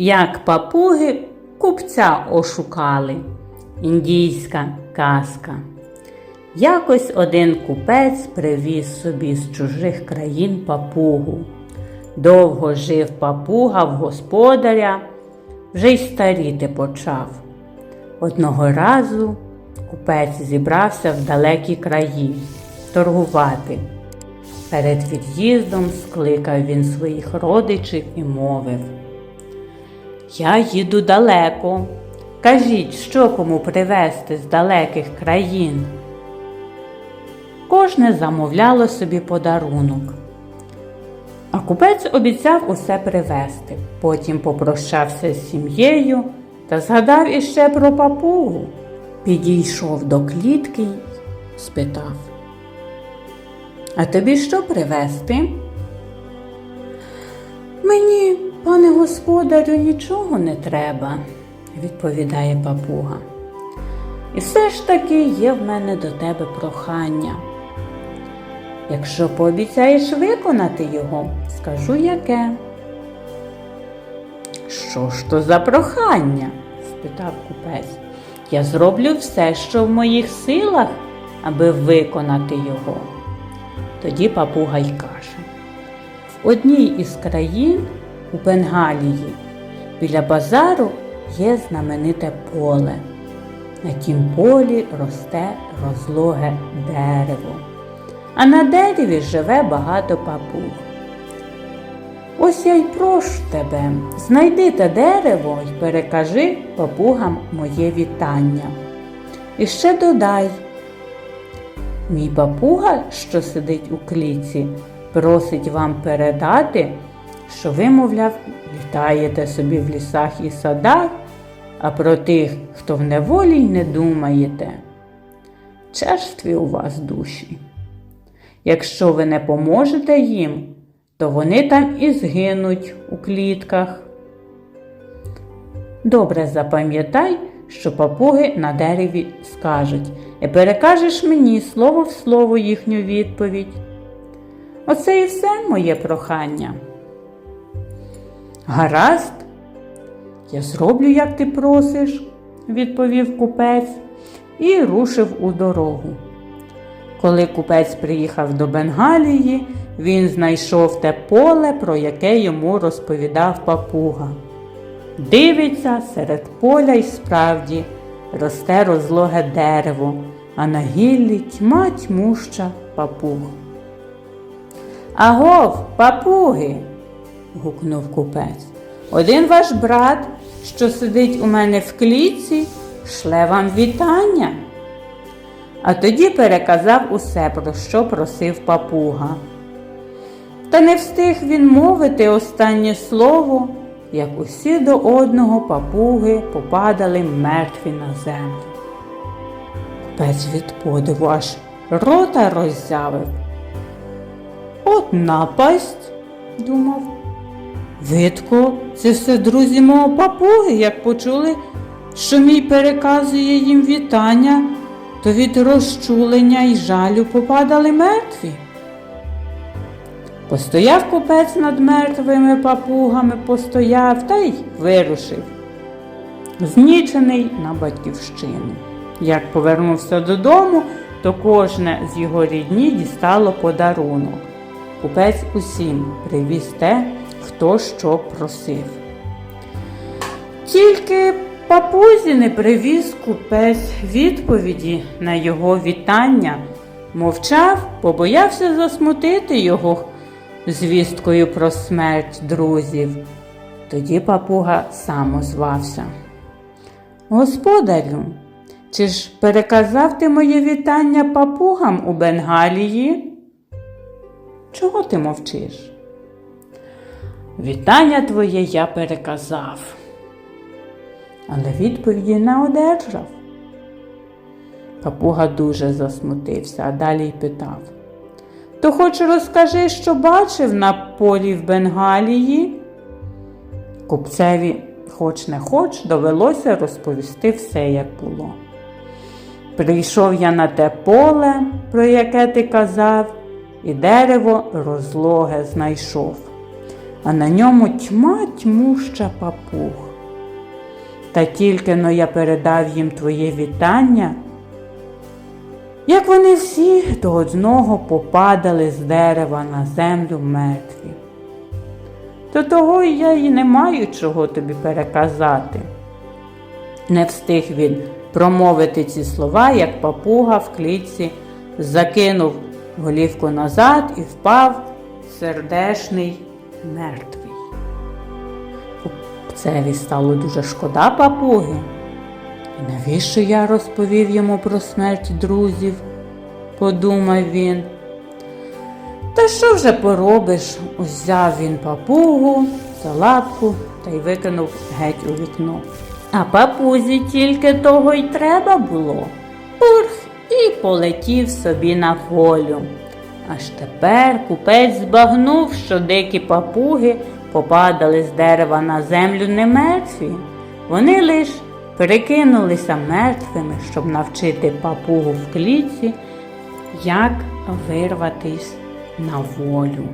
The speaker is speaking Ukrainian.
Як папуги купця ошукали. Індійська казка. Якось один купець привіз собі з чужих країн папугу. Довго жив папуга в господаря, вже й старіти почав. Одного разу купець зібрався в далекі краї торгувати. Перед від'їздом скликав він своїх родичів і мовив. Я їду далеко. Кажіть, що кому привезти з далеких країн. Кожне замовляло собі подарунок. А купець обіцяв усе привезти. Потім попрощався з сім'єю та згадав іще про папугу. Підійшов до клітки й спитав. А тобі що привезти? Мені, пане господарю, нічого не треба, відповідає папуга. І все ж таки є в мене до тебе прохання. Якщо пообіцяєш виконати його, скажу яке. Що ж то за прохання? спитав купець. Я зроблю все, що в моїх силах, аби виконати його. Тоді папуга й каже. Одній із країн у Бенгалії біля базару є знамените поле. На тім полі росте розлоге дерево, а на дереві живе багато папуг. Ось я й прошу тебе, знайди те дерево й перекажи папугам моє вітання. І ще додай. Мій папуга, що сидить у клітці, просить вам передати, що ви, мовляв, літаєте собі в лісах і садах, а про тих, хто в неволі й не думаєте. Черстві у вас душі. Якщо ви не поможете їм, то вони там і згинуть у клітках. Добре запам'ятай, що папуги на дереві скажуть, і перекажеш мені слово в слово їхню відповідь. Оце і все моє прохання. Гаразд, я зроблю, як ти просиш, відповів купець і рушив у дорогу. Коли купець приїхав до Бенгалії, він знайшов те поле, про яке йому розповідав папуга. Дивиться серед поля й справді росте розлоге дерево, а на гіллі тьма тьмуща папуг. Агов, папуги. гукнув купець. Один ваш брат, що сидить у мене в клітці, шле вам вітання. А тоді переказав усе, про що просив папуга. Та не встиг він мовити останнє слово, як усі до одного папуги попадали мертві на землю. Купець від подиву аж рота роззявив. Напасть, думав. Видко, це все друзі мого папуги, як почули, що мій переказує їм вітання, то від розчулення й жалю попадали мертві. Постояв купець над мертвими папугами, постояв та й вирушив, знічений на батьківщину. Як повернувся додому, то кожне з його рідні дістало подарунок. Купець усім привіз те, хто що просив. Тільки папузі не привіз купець відповіді на його вітання, мовчав, побоявся засмутити його звісткою про смерть друзів. Тоді папуга сам озвався. Господарю, чи ж переказав ти моє вітання папугам у Бенгалії? Чого ти мовчиш? Вітання твоє я переказав, але відповіді не одержав. Папуга дуже засмутився, а далі й питав. То хоч розкажи, що бачив на полі в Бенгалії? Купцеві, хоч не хоч, довелося розповісти все, як було. Прийшов я на те поле, про яке ти казав, і дерево розлоге знайшов. а на ньому тьма тьмуща папуг. Та тільки но я передав їм твоє вітання, як вони всі до одного попадали з дерева на землю мертві. То того я й не маю чого тобі переказати. Не встиг він промовити ці слова, як папуга в клітці закинув голівку назад і впав сердешний мертвий. Купцеві стало дуже шкода папуги. І навіщо я розповів йому про смерть друзів? подумав він. Та що вже поробиш? Узяв він папугу за лапку та й викинув геть у вікно. А папузі тільки того й треба було. І полетів собі на волю. Аж тепер купець збагнув, що дикі папуги попадали з дерева на землю не мертві. Вони лиш перекинулися мертвими, щоб навчити папугу в клітці, як вирватись на волю.